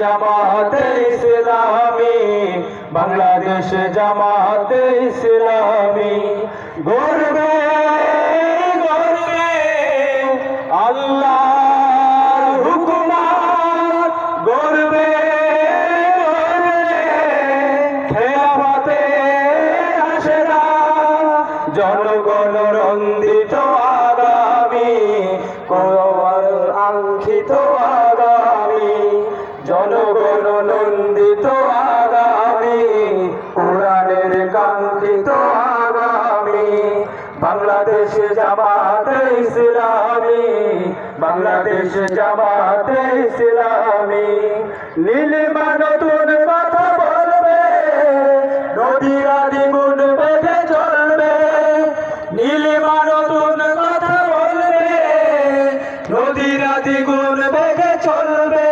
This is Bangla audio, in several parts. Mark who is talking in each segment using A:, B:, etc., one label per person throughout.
A: জামাতে ইসলামী বাংলাদেশ জামাতে ইসলামী। গর্বে গর্বে আল্লাহ জনগণ রন্দিত কাঙ্ক্ষিত আগামী। বাংলাদেশ জামাতে ইসলামী। বাংলাদেশ জামাতে ইসলামী। নীলিমা নতুন কথা বলবে, নদীরা দ্বিগুণ বেগে চলবে। নীলিমা নতুন কথা বলবে, নদীরা দ্বিগুণ বেগে চলবে।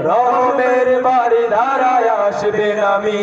A: রহমের বাড়ি ধারায় আসবে নামি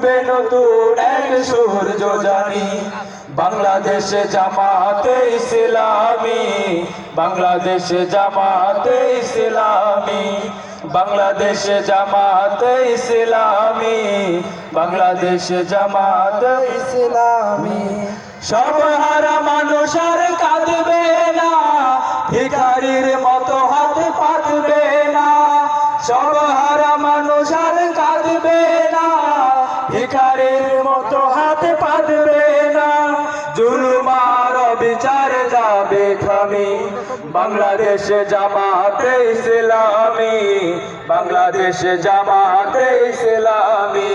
A: উঠবে নতুন এক সূর্য জানি। বাংলাদেশে জামাতে ইসলামী, বাংলাদেশে জামাতে ইসলামী, বাংলাদেশে জামাতে ইসলামী, বাংলাদেশে জামাতে ইসলামী। সব হারা মানুষ ভিখারির মতো হাতে পাতবে না। জুলুমার বিচার যাবে থামি বাংলাদেশে জামাতে ইসলামী। বাংলাদেশে জামাতে ইসলামী।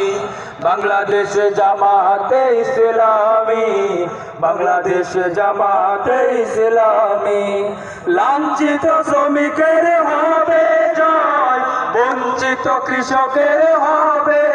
A: বাংলাদেশে জামাতে ইসলামী। বাংলাদেশে জামাতে ইসলামী। লাঞ্ছিত শ্রমিকের হবে জয়, বঞ্চিত কৃষকের হবে